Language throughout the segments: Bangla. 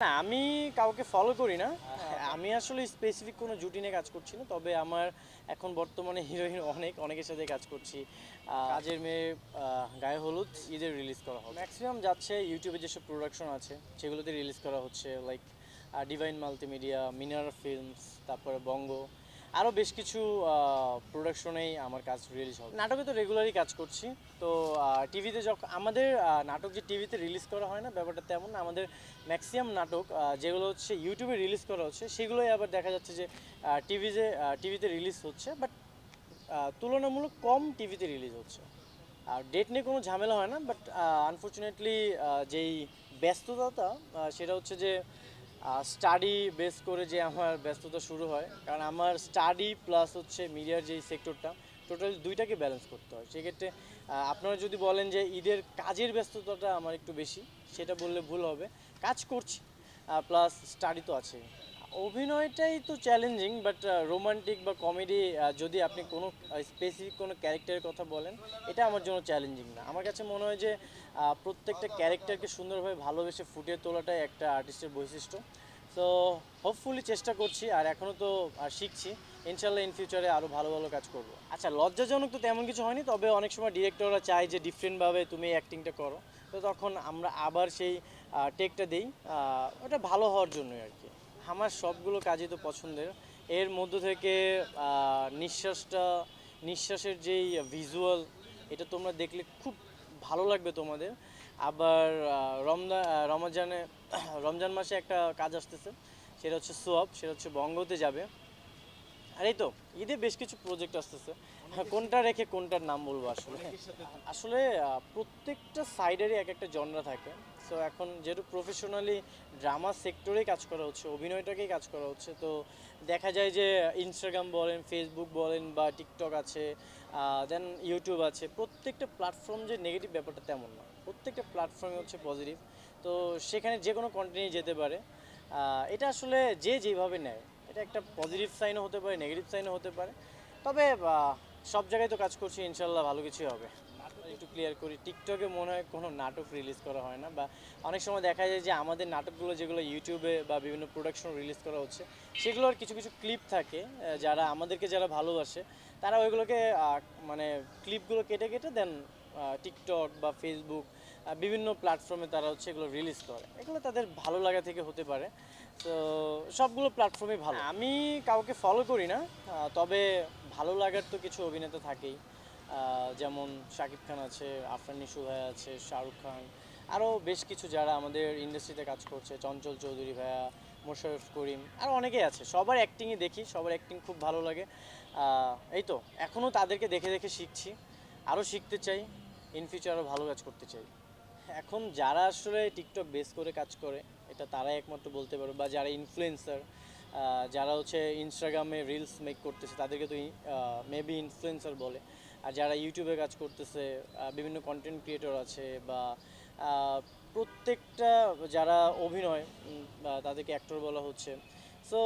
না আমি কাউকে ফলো করি না। আমি আসলে স্পেসিফিক কোনো জুটি নিয়ে কাজ করছি না তবে আমার এখন বর্তমানে হিরোইন অনেক অনেকের সাথে কাজ করছি। কাজের মেয়ে গায়ে হলুদ ঈদের রিলিজ করা হবে ম্যাক্সিমাম যাচ্ছে ইউটিউবে যেসব প্রোডাকশন আছে সেগুলোতে রিলিজ করা হচ্ছে like Divine Multimedia Minar Films তারপরে বঙ্গ আরও বেশ কিছু প্রোডাকশনেই আমার কাজ রিলিজ হবে। নাটকে তো রেগুলারই কাজ করছি। তো টিভিতে যখন আমাদের নাটক যে টিভিতে রিলিজ করা হয় না, ব্যাপারটা তেমন না। আমাদের ম্যাক্সিমাম নাটক যেগুলো হচ্ছে ইউটিউবে রিলিজ করা হচ্ছে, সেগুলোই আবার দেখা যাচ্ছে যে টিভিতে টিভিতে রিলিজ হচ্ছে বাট তুলনামূলক কম টিভিতে রিলিজ হচ্ছে। আর ডেট নিয়ে কোনো ঝামেলা হয় না বাট আনফর্চুনেটলি যেই ব্যস্ততা সেটা হচ্ছে যে স্টাডি বেস করে যে আমার ব্যস্ততা শুরু হয়। কারণ আমার স্টাডি প্লাস হচ্ছে মিডিয়ার যেই সেক্টরটা টোটাল দুইটাকে ব্যালেন্স করতে হয়। সেক্ষেত্রে আপনারা যদি বলেন যে ঈদের কাজের ব্যস্ততাটা আমার একটু বেশি, সেটা বললে ভুল হবে। কাজ করছি প্লাস স্টাডি তো আছে অভিনয়টাই তো চ্যালেঞ্জিং বাট রোমান্টিক বা কমেডি যদি আপনি কোনো স্পেসিফিক কোনো ক্যারেক্টারের কথা বলেন, এটা আমার জন্য চ্যালেঞ্জিং না। আমার কাছে মনে হয় যে প্রত্যেকটা ক্যারেক্টারকে সুন্দরভাবে ভালোবেসে ফুটিয়ে তোলাটাই একটা আর্টিস্টের বৈশিষ্ট্য। তো হোপফুলি চেষ্টা করছি, আর এখনও তো শিখছি। ইনশাল্লাহ ইন ফিউচারে আরও ভালো ভালো কাজ করব। আচ্ছা লজ্জাজনক তো তেমন কিছু হয়নি, তবে অনেক সময় ডিরেক্টররা চায় যে ডিফারেন্টভাবে তুমি অ্যাক্টিংটা করো। তো তখন আমরা আবার সেই টেকটা দিই ওটা ভালো হওয়ার জন্যই আর কি। আমার সবগুলো কাজই তো পছন্দের। এর মধ্য থেকে নিঃশ্বাসটা, নিঃশ্বাসের যেই ভিজুয়াল এটা তোমরা দেখলে খুব ভালো লাগবে তোমাদের। আবার রমজান রমজানে, রমজান মাসে একটা কাজ আসতেছে, সেটা হচ্ছে সোয়াব, সেটা হচ্ছে বঙ্গতে যাবে। আর এই তো, ঈদে বেশ কিছু প্রজেক্ট আসতেছে। কোনটা রেখে কোনটার নাম বলব আসলে? আসলে প্রত্যেকটা সাইডেরই এক একটা জনরা থাকে। সো এখন যেহেতু প্রফেশনালি ড্রামা সেক্টরেই কাজ করা হচ্ছে, অভিনয়টাকেই কাজ করা হচ্ছে, তো দেখা যায় যে ইনস্টাগ্রাম বলেন ফেসবুক বলেন বা টিকটক আছে দেন ইউটিউব আছে, প্রত্যেকটা প্ল্যাটফর্ম যে নেগেটিভ ব্যাপারটা তেমন না। প্রত্যেকটা প্ল্যাটফর্মে হচ্ছে পজিটিভ তো সেখানে যে কোনো কন্টেন্টই যেতে পারে। এটা আসলে যে যেভাবে নেয়, এটা একটা পজিটিভ সাইনও হতে পারে নেগেটিভ সাইনও হতে পারে। তবে সব জায়গায় তো কাজ করছি ইনশাল্লাহ ভালো কিছুই হবে। একটু ক্লিয়ার করি। টিকটকে মনে হয় কোনো নাটক রিলিজ করা হয় না বা অনেক সময় দেখা যায় যে আমাদের নাটকগুলো যেগুলো ইউটিউবে বা বিভিন্ন প্রোডাকশন রিলিজ করা হচ্ছে সেগুলোর কিছু কিছু ক্লিপ থাকে যারা আমাদেরকে যারা ভালোবাসে, তারা ওইগুলোকে মানে ক্লিপগুলো কেটে কেটে দেন টিকটক বা ফেসবুক বিভিন্ন প্ল্যাটফর্মে তারা হচ্ছে এগুলো রিলিজ করে। এগুলো তাদের ভালো লাগা থেকে হতে পারে। তো সবগুলো প্ল্যাটফর্মে ভালো। আমি কাউকে ফলো করি না তবে ভালো লাগার তো কিছু অভিনেতা থাকেই। যেমন শাকিব খান আছে, আফরান নিশু ভাই আছে, শাহরুখ খান আরও বেশ কিছু যারা আমাদের ইন্ডাস্ট্রিতে কাজ করছে, চঞ্চল চৌধুরী ভাইয়া মোশারফ করিম, আর অনেকেই আছে। সবার অ্যাক্টিংই দেখি, সবার অ্যাক্টিং খুব ভালো লাগে। এই তো এখনও তাদেরকে দেখে দেখে শিখছি আরও শিখতে চাই ইন ফিউচার আরও ভালো কাজ করতে চাই। এখন যারা আসলে টিকটক বেস করে কাজ করে, এটা তারাই একমাত্র বলতে পারবে বা যারা ইনফ্লুয়েন্সার যারা হচ্ছে ইনস্টাগ্রামে রিলস মেক করতেছে, তাদেরকে তো মেবি ইনফ্লুয়েন্সার বলে। আর যারা ইউটিউবে কাজ করতেছে বিভিন্ন কন্টেন্ট ক্রিয়েটর আছে বা প্রত্যেকটা যারা অভিনয় তাদেরকে অ্যাক্টর বলা হচ্ছে সো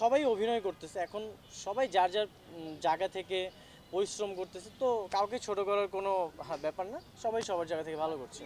সবাই অভিনয় করতেছে। এখন সবাই যার যার জায়গা থেকে পরিশ্রম করতেছে, তো কাউকে ছোট করার কোনো ব্যাপার না। সবাই সবার জায়গা থেকে ভালো করছে।